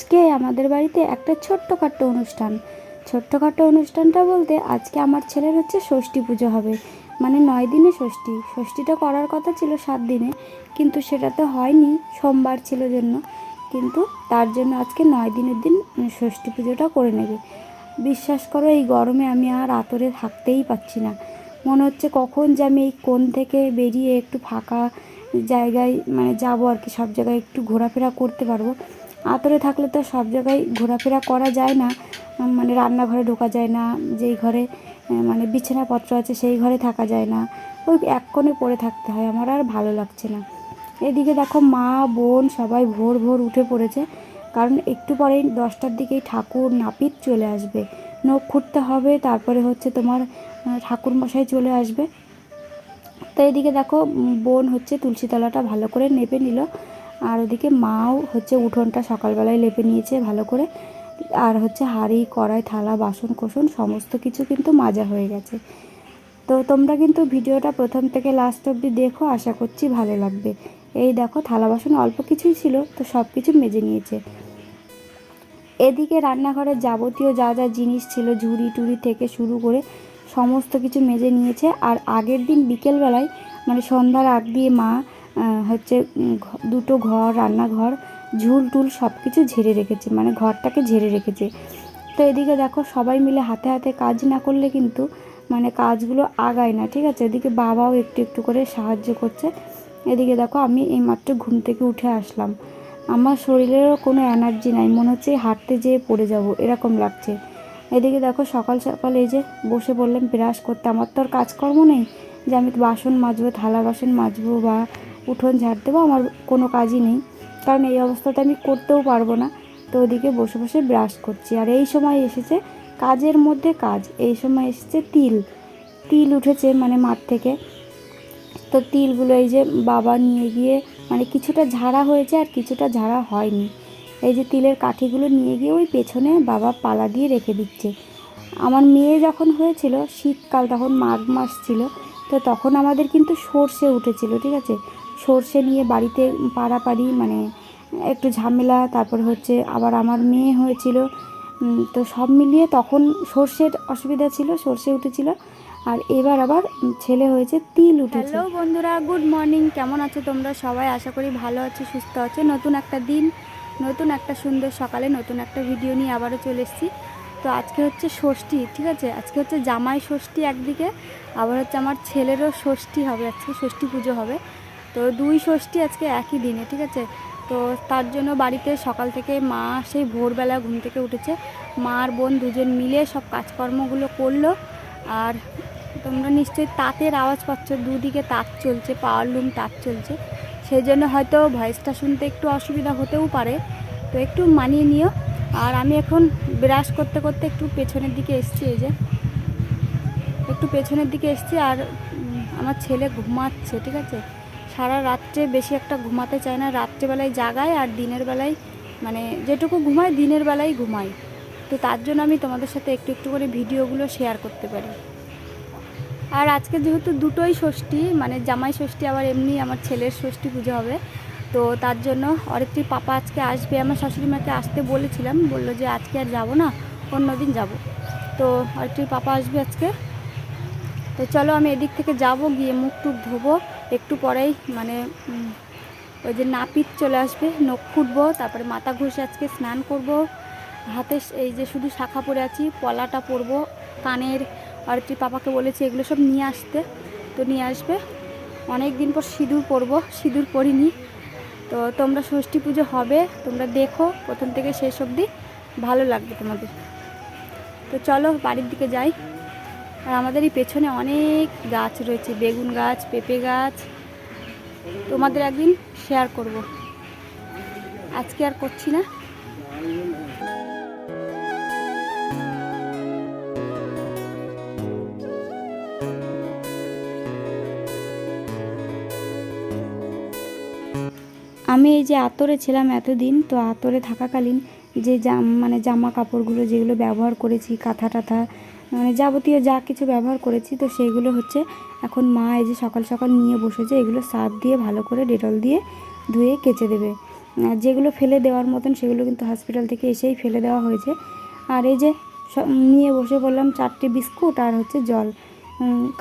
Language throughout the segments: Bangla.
আজকে আমাদের বাড়িতে একটা ছোট্টখাট্ট অনুষ্ঠান। ছোট্টখাট্ট অনুষ্ঠানটা বলতে আজকে আমার ছেলের হচ্ছে ষষ্ঠী পুজো হবে। মানে নয় দিনে ষষ্ঠী। ষষ্ঠীটা করার কথা ছিল সাত দিনে, কিন্তু সেটা তো হয়নি, সোমবার ছিল জন্য। কিন্তু তার জন্য আজকে নয় দিনের দিন ষষ্ঠী পুজোটা করে নেবে। বিশ্বাস করো, এই গরমে আমি আর আতরে থাকতেই পাচ্ছি না। মনে হচ্ছে কখন যে আমি এই কোণ থেকে বেরিয়ে একটু ফাঁকা জায়গায় মানে যাব আর কি, সব জায়গায় একটু ঘোরাফেরা করতে পারব। আতরে থাকলে তো সব জায়গায় ঘোরাফেরা করা যায় না মানে রান্নাঘরে ঢোকা যায় না, যেই ঘরে মানে বিছানাপত্র আছে সেই ঘরে থাকা যায় না, ওই এক কোণে পড়ে থাকতে হয়, আমার আর ভালো লাগছে না। এদিকে দেখো মা, বোন সবাই ভোর ভোর উঠে পড়েছে, কারণ একটু পরেই দশটার দিকেই ঠাকুর নাপিত চলে আসবে। নখ খুঁড়তে হবে, তারপরে হচ্ছে তোমার ঠাকুর মশাই চলে আসবে। তো এদিকে দেখো বোন হচ্ছে তুলসী তলাটা ভালো করে নেপে নিল আর ওদিকে মাও হচ্ছে উঠোনটা সকালবেলায় লেপে নিয়েছে ভালো করে। আর হচ্ছে হাঁড়ি, কড়াই, থালা, বাসন কোসন সমস্ত কিছু কিন্তু মাজা হয়ে গেছে। তো তোমরা কিন্তু ভিডিওটা প্রথম থেকে লাস্ট অবধি দেখো, আশা করছি ভালো লাগবে। এই দেখো থালা, বাসন অল্প কিছুই ছিল, তো সব কিছু মেজে নিয়েছে। এদিকে রান্নাঘরের যাবতীয় যা যা জিনিস ছিল, ঝুড়ি টুড়ি থেকে শুরু করে সমস্ত কিছু মেজে নিয়েছে। আর আগের দিন বিকেলবেলায় মানে সন্ধ্যার আগ দিয়ে মা হচ্ছে দুটো ঘর, রান্নাঘর, ঝুল টুল সব কিছু ঝেড়ে রেখেছে মানে ঘরটাকে ঝেড়ে রেখেছে। তো এদিকে দেখো সবাই মিলে হাতে হাতে কাজ না করলে কিন্তু মানে কাজগুলো আগায় না, ঠিক আছে? এদিকে বাবাও একটু একটু করে সাহায্য করছে। এদিকে দেখো আমি এইমাত্র ঘুম থেকে উঠে আসলাম। আমার শরীরেরও কোনো এনার্জি নাই, মনে হচ্ছে হাঁটতে যেয়ে পড়ে যাব, এরকম লাগছে। এদিকে দেখো সকাল সকাল এই যে বসে পড়লাম, ব্রাশ করতে। আমার তো আর কাজকর্ম নেই যে আমি বাসন মাজবো, থালা বাসন মাজবো বা উঠোন ঝাড় দেবো, আমার কোনো কাজই নেই। কারণ এই অবস্থাতে আমি করতেও পারব না। তো ওদিকে বসে বসে ব্রাশ করছি। আর এই সময় এসেছে কাজের মধ্যে কাজ। এই সময় এসেছে তিল। তিল উঠেছে মানে মাঠ থেকে। তো তিলগুলো এই যে বাবা নিয়ে গিয়ে মানে কিছুটা ঝাড়া হয়েছে আর কিছুটা ঝাড়া হয়নি। এই যে তিলের কাঠিগুলো নিয়ে গিয়ে ওই পেছনে বাবা পালা দিয়ে রেখে দিচ্ছে। আমার মেয়ে যখন হয়েছিল, শীতকাল তখন মাঘ মাস ছিল, তো তখন আমাদের কিন্তু সর্ষে উঠেছিল, ঠিক আছে? সর্ষে নিয়ে বাড়িতে পাড়াপাড়ি মানে একটু ঝামেলা, তারপর হচ্ছে আবার আমার মেয়ে হয়েছিল। তো সব মিলিয়ে তখন সর্ষের অসুবিধা ছিল, সর্ষে উঠেছিল। আর এবার আবার ছেলে হয়েছে, তিল উঠেছে। হ্যালো বন্ধুরা, গুড মর্নিং। কেমন আছো তোমরা? সবাই আশা করি ভালো আছো, সুস্থ আছো। নতুন একটা দিন, নতুন একটা সুন্দর সকালে নতুন একটা ভিডিও নিয়ে আবারও চলে এসেছি। তো আজকে হচ্ছে ষষ্ঠী, ঠিক আছে? আজকে হচ্ছে জামাই ষষ্ঠী একদিকে, আবার হচ্ছে আমার ছেলেরও ষষ্ঠী হবে, আজকে ষষ্ঠী পুজো হবে। তো দুই ষষ্ঠী আজকে একই দিনে, ঠিক আছে? তো তার জন্য বাড়িতে সকাল থেকে মা সেই ভোরবেলা ঘুম থেকে উঠেছে। মা আর বোন দুজন মিলে সব কাজকর্মগুলো করল। আর তোমরা নিশ্চয়ই তাঁতের আওয়াজ পাচ্ছ, দুদিকে তাঁত চলছে পাওয়ার লুম তাঁত চলছে। সেই জন্য হয়তো ভয়েসটা শুনতে একটু অসুবিধা হতেও পারে। তো একটু মানিয়ে নিও। আর আমি এখন ব্রাশ করতে করতে একটু পেছনের দিকে এসছি, এই যে। একটু পেছনের দিকে এসছি আর আমার ছেলে ঘুমাচ্ছে, ঠিক আছে? সারা রাত্রে বেশি একটা ঘুমাতে চায় না, রাত্রেবেলায় জাগায় আর দিনের বেলায় মানে যেটুকু ঘুমায় দিনের বেলায় ঘুমায়। তো তার জন্য আমি তোমাদের সাথে একটু একটু করে ভিডিওগুলো শেয়ার করতে পারি। আর আজকে যেহেতু দুটোই ষষ্ঠী মানে জামাই ষষ্ঠী, আবার এমনি আমার ছেলের ষষ্ঠী পুজো হবে, তো তার জন্য অরিত্রীর পাপা আজকে আসবে। আমার শাশুড়ি মাকে আসতে বলেছিলাম, বলল যে আজকে আর যাব না, অন্য দিন যাব। তো অরিত্রীর পাপা আসবে আজকে। তো চলো আমি এদিক থেকে যাব, গিয়ে মুখ টুক ধোবো একটু পরেই মানে ওই যে নাপিত চলে আসবে, নখ ফুটবো তারপরে মাথা ঘষে আজকে স্নান করব, হাতে এই যে শুধু শাখা পরে আছি, পলাটা পরবো, কানের আর তুই পাপাকে বলেছি এগুলো সব নিয়ে আসতে, তো নিয়ে আসবে। অনেক দিন পর সিঁদুর পরবো, সিঁদুর পরিনি। তো তোমরা ষষ্ঠী পুজো হবে, তোমরা দেখো, প্রথম থেকে শেষ অবধি, ভালো লাগবে তোমাদের। তো চলো বাড়ির দিকে যাই। আর আমাদের এই পেছনে অনেক গাছ রয়েছে, বেগুন গাছ, পেঁপে গাছ। তোমাদের একদিন শেয়ার করব। আজকে আর করছি না। আমি এই যে আতরে ছিলাম এতদিন, তো আতরে থাকাকালীন যে জাম মানে জামা কাপড়গুলো যেগুলো ব্যবহার করেছি কাঁথা টাথা মানে যাবতীয় যা কিছু ব্যবহার করেছি, তো সেইগুলো হচ্ছে এখন মা এই যে সকাল সকাল নিয়ে বসেছে, এগুলো সার্ফ দিয়ে ভালো করে ডেটল দিয়ে ধুয়ে কেচে দেবে। আর যেগুলো ফেলে দেওয়ার মতন সেগুলো কিন্তু হসপিটাল থেকে এসেই ফেলে দেওয়া হয়েছে। আর এই যে নিয়ে বসে বললাম চারটে বিস্কুট আর হচ্ছে জল।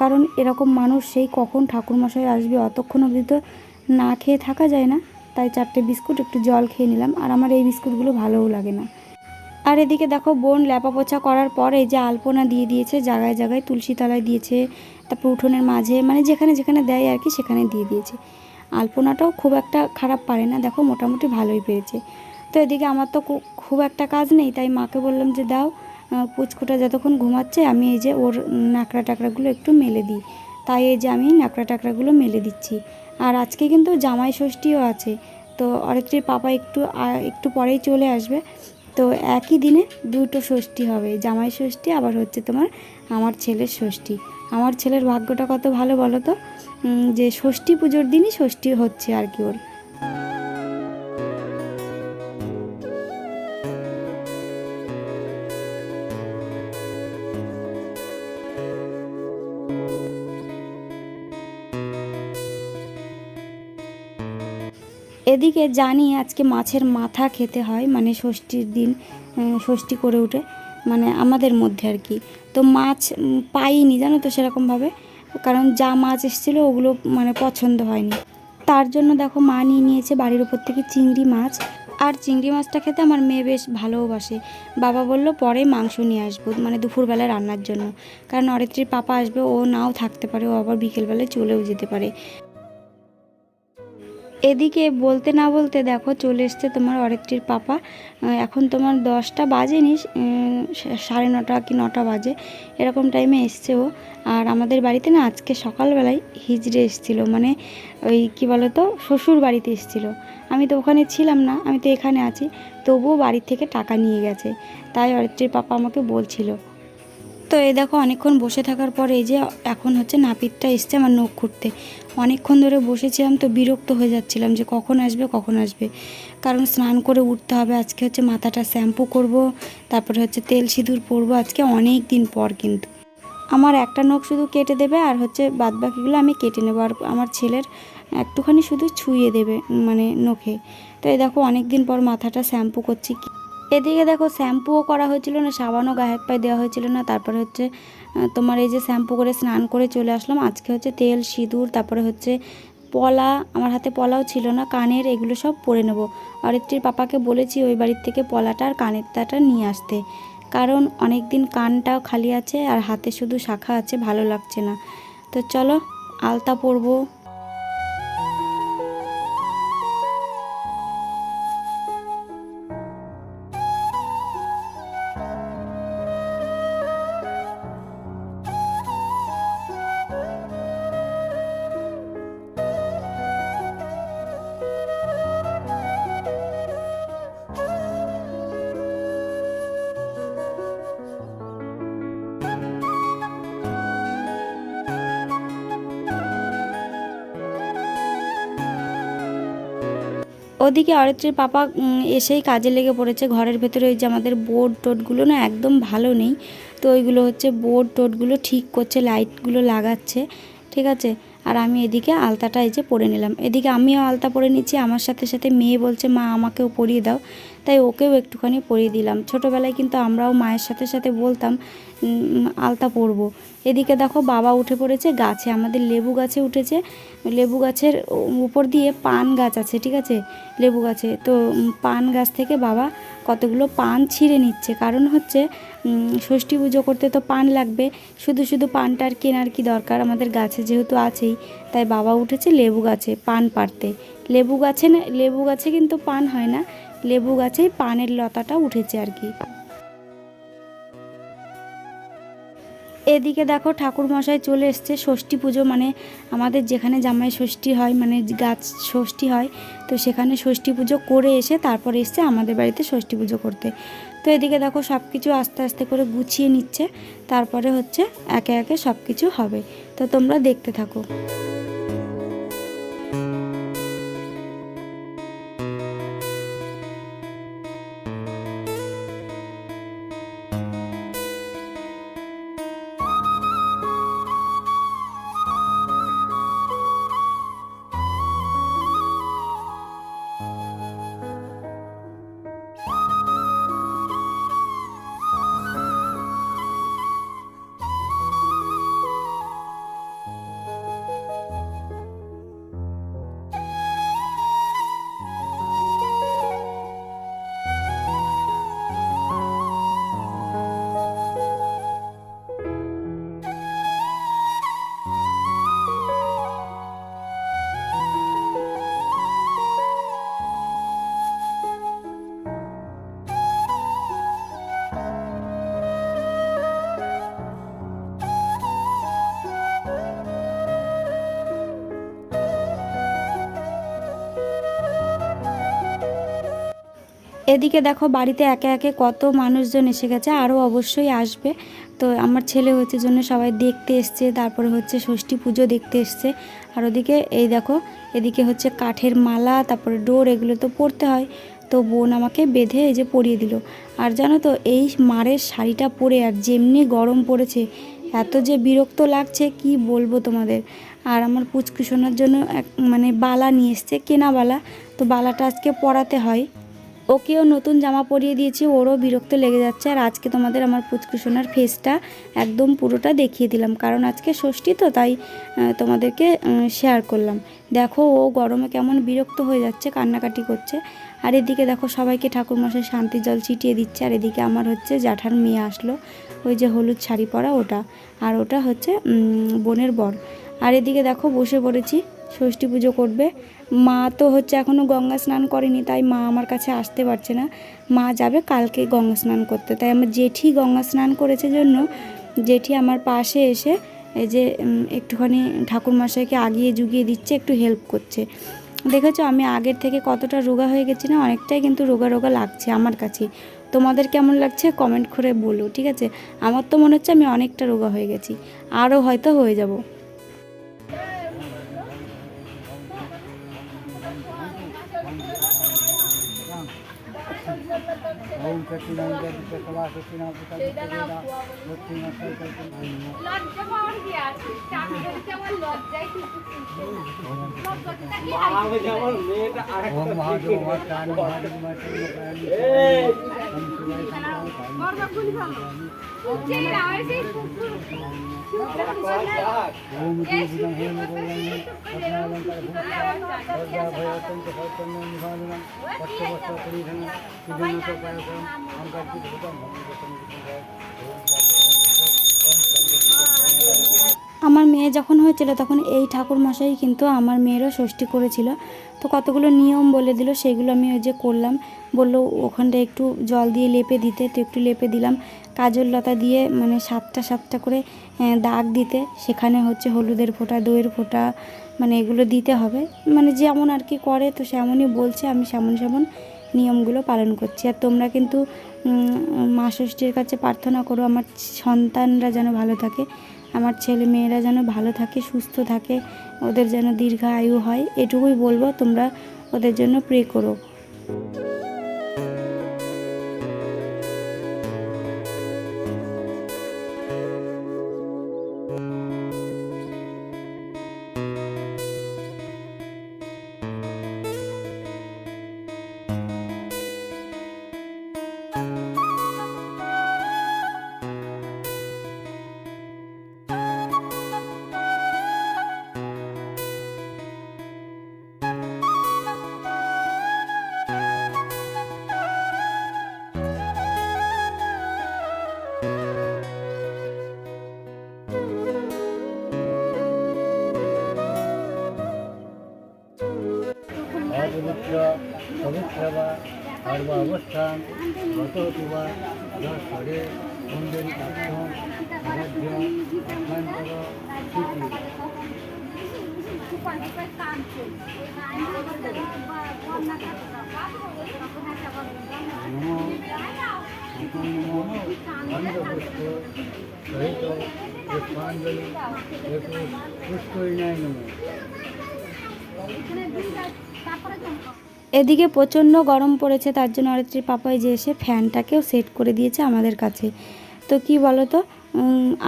কারণ এরকম মানুষ সেই কখন ঠাকুরমশাই আসবে অতক্ষণ অবধি তো না খেয়ে থাকা যায় না। তাই চারটে বিস্কুট, একটু জল খেয়ে নিলাম। আর আমার এই বিস্কুটগুলো ভালোও লাগে না। আর এদিকে দেখো, বোন ল্যাপা পোছা করার পরে যে আলপনা দিয়ে দিয়েছে জায়গায় জায়গায় তুলসী তলায় দিয়েছে, তারপর উঠোনের মাঝে মানে যেখানে যেখানে দেয় আর কি, সেখানে দিয়ে দিয়েছে। আলপনাটাও খুব একটা খারাপ পারে না, দেখো মোটামুটি ভালোই পেরেছে তো এদিকে আমার তো খুব একটা কাজ নেই, তাই মাকে বললাম যে, দাও পুচকুটা যতক্ষণ ঘুমাচ্ছে, আমি এই যে ওর নাকড়া টাকড়াগুলো একটু মেলে দিই। তাই এই যে আমি নাকড়া টাকড়াগুলো মেলে দিচ্ছি। আর আজকে কিন্তু জামাই ষষ্ঠীও আছে, তো অরেকটির পাপা একটু একটু পরেই চলে আসবে। তো একই দিনে দুটো ষষ্ঠী হবে। জামাই ষষ্ঠী, আবার হচ্ছে তোমার আমার ছেলের ষষ্ঠী। আমার ছেলের ভাগ্যটা কত ভালো বলো তো? যে ষষ্ঠী পুজোর দিনই ষষ্ঠী হচ্ছে আর কি ওর। এদিকে জানি আজকে মাছের মাথা খেতে হয় মানে ষষ্ঠীর দিন ষষ্ঠী করে উঠে মানে আমাদের মধ্যে আর কি। তো মাছ পাইনি, জানো তো সেরকমভাবে কারণ যা মাছ এসেছিল ওগুলো মানে পছন্দ হয়নি। তার জন্য দেখো মা নিয়ে নিয়েছে বাড়ির উপর থেকে চিংড়ি মাছ, আর চিংড়ি মাছটা খেতে আমার মেয়ে বেশ ভালোবাসে। বাবা বলল, পরে মাংস নিয়ে আসব মানে দুপুরবেলা রান্নার জন্য। কারণ অরিত্রীর পাপা আসবে, ও নাও থাকতে পারে, ও আবার বিকেলবেলায় চলেও যেতে পারে। এদিকে বলতে না বলতে দেখো চলে এসছে তোমার অরেকটির পাপা। এখন তোমার দশটা বাজেনি উম, সা- সাড়ে নটা কি নটা বাজে এরকম টাইমে এসছে ও। আর আমাদের বাড়িতে না আজকে সকালবেলায় হিজড়ে এসেছিল মানে ওই কি তো শ্বশুর বাড়িতে এসেছিল। আমি তো ওখানে ছিলাম না আমি তো এখানে আছি তবুও বাড়ির থেকে টাকা নিয়ে গেছে। তাই অরেকটির পাপা আমাকে বলছিল। তো এই দেখো অনেকক্ষণ বসে থাকার পর এই যে এখন হচ্ছে নাপিতটা এসছে আমার নখ খুঁড়তে। অনেকক্ষণ ধরে বসেছিলাম তো বিরক্ত হয়ে যাচ্ছিলাম যে কখন আসবে কখন আসবে। কারণ স্নান করে উঠতে হবে, আজকে হচ্ছে মাথাটা শ্যাম্পু করব, তারপরে হচ্ছে তেল সিঁদুর পরবো, আজকে অনেক দিন পর কিন্তু। আমার একটা নখ শুধু কেটে দেবে আর হচ্ছে বাদবাকিগুলো আমি কেটে নেব আর আমার ছেলের একটুখানি শুধু ছুঁয়ে দেবে মানে নখে। তো এই দেখো অনেক দিন পর মাথাটা শ্যাম্পু করছি এদিকে দেখো শ্যাম্পুও করা হয়েছিল না, সাবানও গায়ে পায়ে দেওয়া হয়েছিল না, তারপরে হচ্ছে তোমার এই যে শ্যাম্পু করে স্নান করে চলে আসলাম। আজকে হচ্ছে তেল, সিঁদুর, তারপরে হচ্ছে পলা। আমার হাতে পলাও ছিল না, কানের এগুলো সব পরে নেব। একটির পাপাকে বলেছি ওই বাড়ির থেকে পলাটা আর কানেরটাটা নিয়ে আসতে। কারণ অনেক দিন কানটাও খালি আছে আর হাতে শুধু শাখা আছে, ভালো লাগছে না। তো চলো, আলতা পরবো। ওদিকে অরিত্রীর পাপা এসেই কাজে লেগে পড়েছে। ঘরের ভেতরে ওই যে আমাদের বোর্ড টোটগুলো না একদম ভালো নেই। তো ওইগুলো হচ্ছে বোর্ড টোটগুলো ঠিক করছে, লাইটগুলো লাগাচ্ছে, ঠিক আছে? আর আমি এদিকে আলতাটা এই যে পরে নিলাম। এদিকে আমিও আলতা পরে নিচ্ছি, আমার সাথে সাথে মেয়ে বলছে, মা, আমাকেও পরিয়ে দাও। তাই ওকেও একটুখানি পরিয়ে দিলাম। ছোটোবেলায় কিন্তু আমরাও মায়ের সাথে সাথে বলতাম আলতা পরবো। এদিকে দেখো বাবা উঠে পড়েছে গাছে, আমাদের লেবু গাছে উঠেছে। লেবু গাছের উপর দিয়ে পান গাছ আছে, ঠিক আছে? লেবু গাছে। তো পান গাছ থেকে বাবা কতগুলো পান ছিঁড়ে নিচ্ছে। কারণ হচ্ছে ষষ্ঠী পুজো করতে তো পান লাগবে। শুধু শুধু পানটার কেনার কি দরকার? আমাদের গাছে যেহেতু আছেই, তাই বাবা উঠেছে লেবু গাছে পান পাড়তে। লেবু গাছে না, লেবু গাছে কিন্তু পান হয় না। লেবু গাছেই পানের লতাটা উঠেছে আর কি। এদিকে দেখো ঠাকুর মশাই চলে এসছে, ষষ্ঠী পুজো মানে আমাদের যেখানে জামাই ষষ্ঠী হয় মানে গাছ ষষ্ঠী হয়, তো সেখানে ষষ্ঠী পুজো করে এসে তারপরে এসছে আমাদের বাড়িতে ষষ্ঠী পুজো করতে। তো এদিকে দেখো সব কিছু আস্তে আস্তে করে গুছিয়ে নিচ্ছে, তারপরে হচ্ছে একে একে সব কিছু হবে। তো তোমরা দেখতে থাকো। এদিকে দেখো বাড়িতে একে একে কত মানুষজন এসে গেছে, আরও অবশ্যই আসবে। তো আমার ছেলে হচ্ছে জন্য সবাই দেখতে এসছে, তারপরে হচ্ছে ষষ্ঠী পুজো দেখতে এসছে। আর ওদিকে এই দেখো, এদিকে হচ্ছে কাঠের মালা, তারপরে ডোর, এগুলো তো পরতে হয়। তো বোন আমাকে বেঁধে এই যে পরিয়ে দিল। আর জানো তো, এই মারের শাড়িটা পরে আর যেমনি গরম পড়েছে, এত যে বিরক্ত লাগছে, কি বলব তোমাদের? আর আমার পুচকু সোনার জন্য এক মানে বালা নিয়ে এসছে, কেনা বালা। তো বালাটা আজকে পরাতে হয়। ওকেও নতুন জামা পরিয়ে দিয়েছি, ওরও বিরক্ত লেগে যাচ্ছে। আর আজকে তোমাদের আমার পুচকুসোনার ফেসটা একদম পুরোটা দেখিয়ে দিলাম। কারণ আজকে ষষ্ঠী তো, তাই তোমাদেরকে শেয়ার করলাম। দেখো, ও গরমে কেমন বিরক্ত হয়ে যাচ্ছে, কান্নাকাটি করছে। আর এদিকে দেখো, সবাইকে ঠাকুরমশাই শান্তি জল ছিটিয়ে দিচ্ছে। আর এদিকে আমার হচ্ছে জ্যাঠার মেয়ে আসলো, ওই যে হলুদ শাড়ি পরা ওটা। আর ওটা হচ্ছে বোনের বর। আর এদিকে দেখো, বসে পড়েছি। ষষ্ঠী পুজো করবে। মা তো হচ্ছে এখনও গঙ্গা স্নান করেনি, তাই মা আমার কাছে আসতে পারছে না। মা যাবে কালকে গঙ্গা স্নান করতে। তাই আমার জেঠি গঙ্গা স্নান করেছে জন্য, জেঠি আমার পাশে এসে এই যে একটুখানি ঠাকুরমশাইকে আগিয়ে জুগিয়ে দিচ্ছে, একটু হেল্প করছে। দেখেছ, আমি আগের থেকে কতটা রোগা হয়ে গেছি না, অনেকটাই কিন্তু রোগা রোগা লাগছে আমার কাছে। তোমাদের কেমন লাগছে কমেন্ট করে বলো, ঠিক আছে? আমার তো মনে হচ্ছে আমি অনেকটা রোগা হয়ে গেছি। আরও হয়তো হয়ে যাব। ఓం సత్యనాం జయ సభా సత్యనాం ఓం మహాదేవ మహాన్ మహాదేవ ఓం దీపం హేమ భోజనం భయతం భయతం నిభాజనం వస్త వస్త పరిధనం సుజన আমার মেয়ে যখন হয়েছিল তখন এই ঠাকুর মশাই কিন্তু আমার মেয়েরও ষষ্ঠী করেছিল। তো কতগুলো নিয়ম বলে দিল সেগুলো আমি ওই যে করলাম। বলল ওখানটা একটু জল দিয়ে লেপে দিতে, তো একটু লেপে দিলাম। কাজল লতা দিয়ে মানে সাতটা সাতটা করে দাগ দিতে। সেখানে হচ্ছে হলুদের ফোঁটা, দইয়ের ফোঁটা মানে এগুলো দিতে হবে। মানে যেমন আর কি করে, তো সেমনই বলছে, আমি সেমন সেমন নিয়মগুলো পালন করছি। আর তোমরা কিন্তু মা ষষ্ঠীর কাছে প্রার্থনা করো, আমার সন্তানরা যেন ভালো থাকে, আমার ছেলে মেয়েরা যেন ভালো থাকে, সুস্থ থাকে, ওদের যেন দীর্ঘ আয়ু হয়, এটুকুই বলব, তোমরা ওদের জন্য প্রে করো। સેવા સર્વાવસ્થાન ગતો તુવા દરે કુંડલી કાપ્યો મધ્ય મધ્યાંતર પુષ્પાંજલિ પુષ્પ નમો এদিকে প্রচণ্ড গরম পড়েছে, তার জন্য অরিত্রীর পাপাই যে এসে ফ্যানটাকেও সেট করে দিয়েছে আমাদের কাছে। তো কি বলো তো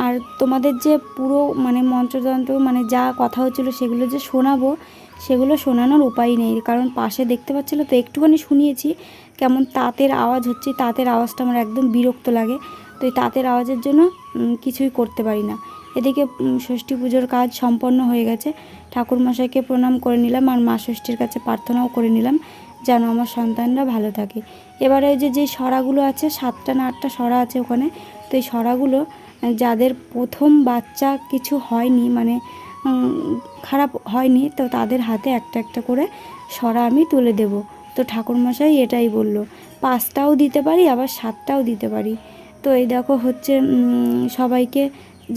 আর তোমাদের যে পুরো মানে মন্ত্রতন্ত্র মানে যা কথা হচ্ছিল সেগুলো যে শোনাবো, সেগুলো শোনানোর উপায় নেই। কারণ পাশে দেখতে পাচ্ছিলো তো একটুখানি শুনিয়েছি, কেমন তাঁতের আওয়াজ হচ্ছে, তাঁতের আওয়াজটা আমার একদম বিরক্ত লাগে। তো এই তাঁতের আওয়াজের জন্য কিছুই করতে পারি না। এদিকে ষষ্ঠী পুজোর কাজ সম্পন্ন হয়ে গেছে। ঠাকুরমশাইকে প্রণাম করে নিলাম আর মা ষষ্ঠীর কাছে প্রার্থনাও করে নিলাম, যেন আমার সন্তানরা ভালো থাকে। এবারে যে যে সরাগুলো আছে, সাতটা না আটটা সরা আছে ওখানে, তো এই সরাগুলো যাদের প্রথম বাচ্চা কিছু হয়নি মানে খারাপ হয়নি, তো তাদের হাতে একটা একটা করে সরা আমি তুলে দেব। তো ঠাকুরমশাই এটাই বলল, পাঁচটাও দিতে পারি, আবার সাতটাও দিতে পারি। তো এই দেখো হচ্ছে সবাইকে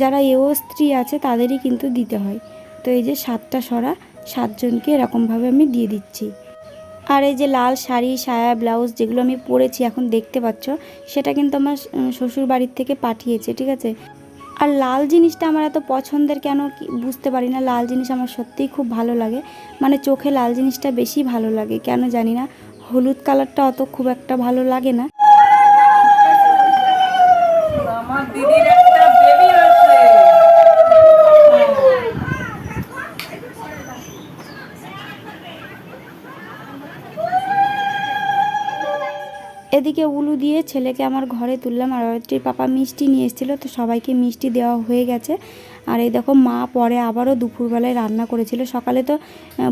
যারা এও স্ত্রী আছে তাদেরই কিন্তু দিতে হয়। তো এই যে সাতটা সরা, সাতজনকে এরকমভাবে আমি দিয়ে দিচ্ছি। আর এই যে লাল শাড়ি, সায়া, ব্লাউজ যেগুলো আমি পরেছি এখন দেখতে পাচ্ছ, সেটা কিন্তু আমার শ্বশুর বাড়ির থেকে পাঠিয়েছে, ঠিক আছে? আর লাল জিনিসটা আমার এত পছন্দের কেন বুঝতে পারি না। লাল জিনিস আমার সত্যিই খুব ভালো লাগে। মানে চোখে লাল জিনিসটা বেশি ভালো লাগে, কেন জানি না? হলুদ কালারটা অত খুব একটা ভালো লাগে না। আমার এদিকে উলু দিয়ে ছেলেকে আমার ঘরে তুললাম আর অরিত্রীর পাপা মিষ্টি নিয়ে এসেছিল, তো সবাইকে মিষ্টি দেওয়া হয়ে গেছে। আর এই দেখো মা পরে আবারও দুপুরবেলায় রান্না করেছিল। সকালে তো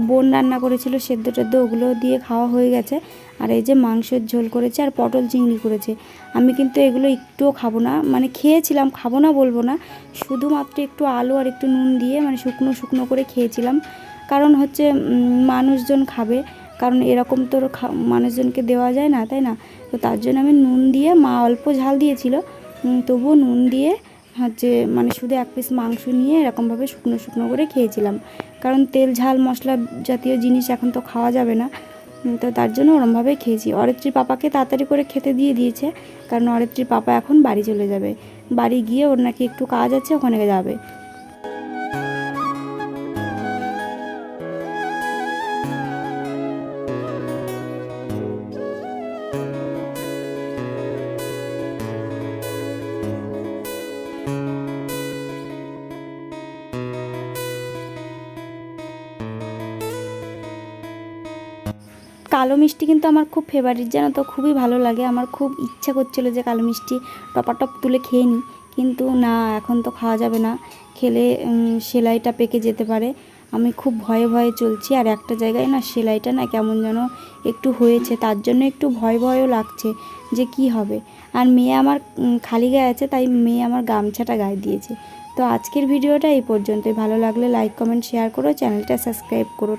বোন রান্না করেছিল, সেদ্ধ টেদ্ধ ওগুলো দিয়ে খাওয়া হয়ে গেছে। আর এই যে মাংসের ঝোল করেছে আর পটল চিংড়ি করেছে। আমি কিন্তু এগুলো একটুও খাব না মানে খেয়েছিলাম, খাব না বলব না, শুধুমাত্র একটু আলু আর একটু নুন দিয়ে মানে শুকনো শুকনো করে খেয়েছিলাম। কারণ হচ্ছে মানুষজন খাবে, কারণ এরকম তো মানুষজনকে দেওয়া যায় না, তাই না? তো তার জন্য আমি নুন দিয়ে, মা অল্প ঝাল দিয়েছিল তবুও নুন দিয়ে হচ্ছে মানে শুধু এক পিস মাংস নিয়ে এরকমভাবে শুকনো শুকনো করে খেয়েছিলাম। কারণ তেল, ঝাল, মশলা জাতীয় জিনিস এখন তো খাওয়া যাবে না তো তার জন্য ওরমভাবেই খেয়েছি। অরিত্রীর পাপাকে তাড়াতাড়ি করে খেতে দিয়ে দিয়েছে, কারণ অরিত্রীর পাপা এখন বাড়ি চলে যাবে। বাড়ি গিয়ে ওর নাকি একটু কাজ আছে, ওখানে যাবে। কালো মিষ্টি কিন্তু আমার খুব ফেভারিট জানো তো? খুবই ভালো লাগে। আমার খুব ইচ্ছা করছিল যে কালো মিষ্টি টপাটপ তুলে খেয়ে নিই। কিন্তু না, এখন তো খাওয়া যাবে না। খেলে সেলাইটা পেকে যেতে পারে। আমি খুব ভয়ে ভয়ে চলছি। আর একটা জায়গায় না সেলাইটা না কেমন যেন একটু হয়েছে। তার জন্য একটু ভয় ভয়ও লাগছে যে কি হবে। আর মেয়ে আমার খালি গায়ে আছে, তাই মেয়ে আমার গামছাটা গায়ে দিয়েছে। তো আজকের ভিডিওটা এই পর্যন্তই। ভালো লাগলে লাইক কমেন্ট শেয়ার করো। চ্যানেলটা সাবস্ক্রাইব করো।